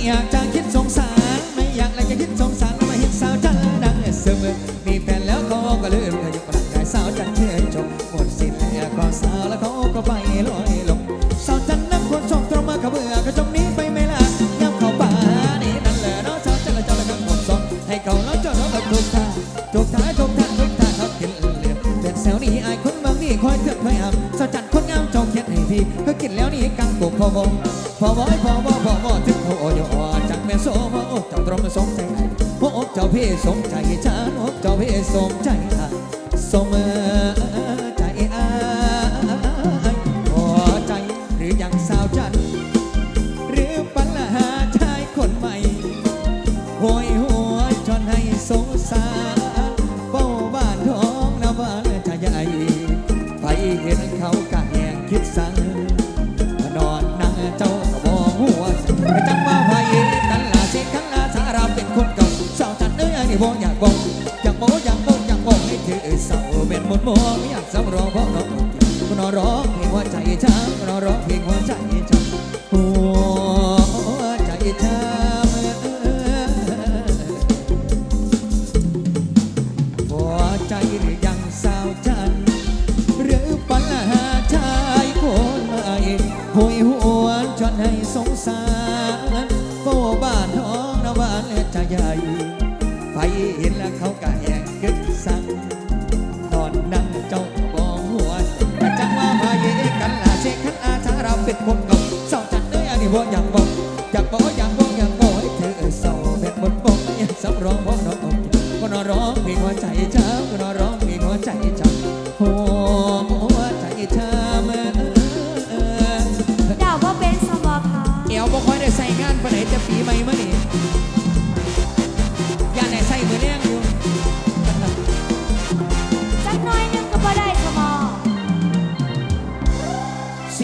ไม่อยากจะคิดสงสาร ไม่อยากเลยจะคิดสงสารมาเห็นสาวจันดังเสมอมีแฟนแล้วเขาก็ลื่อนอยู่กับกายสาวจันเชื่อจบหมดสิ้นแล้วก็สาวแล้วเขาก็ไปลอยลงสาวจันนั่งคนชมตรงมาขบเบื่อก็จงนี้ไปไม่ละย้ำเขาป่านี่นั่นแหละน้อสาวจันละเจ้าละกันหมดสองให้เขาแล้วเจ้าเล้วกัทุกท่าทุกท่าทุกท่าทุกท่าเขากินเหลือแต่แซวนี่อายคนบางนี่คอยเถื่อนคอยอับสาวจันคนงามจงเขียนให้พี่ก็กินแล้วนี่กังกุกพอบงพอวอพอบอพอวอ โอ้ยอจักแม่โซโอ้เจ้าตรมสมใจโอ้เจ้าพี่สมใจฉันโอ้เจ้าพี่สมใจอะสมใจอ้ายพอใจหรือยังสาวจันหรือปัญหาชายคนใหม่หวยหัวจนให้สงสารเป้าบ้านท้องนาบ้านชาใหญ่ไปเห็นเขากะแหงคิดสั่งนอนนั่งเจ้า นเอ้ยอันนี้บอกอยากบอกอยากบอกอยากบอกอยากบอกให้เธอเศร้าเป็นหมดมัวไม่อยากสำรองเพราะน้องก็นอนร้องเพลงหัวใจช้ำนอนร้องเพลงหัวใจช้ำหัวใจช้ำพอใจหรือยังสาวจันหรือปัญหาชายคนใหม่หวยหวนจนให้สงสารโบ้บ้านท้องนาบ้านและจใหญ่ เห็นแล้วเขาก็แหงกึกสั่งนอนนั้นเจ้าบอกหัวแต่จังว่าพายกันลาเชคันอาชาเราเป็นคนเก่าสาจัดเลยอันนี้บอกอยากบอกอยากบอกอยากบอกอยากบอกให้เธอเศร้าแบบหมดบอกอยากสำรองเพราะน้องก็นอนร้องเพลงหัวใจเจ้าก็นอน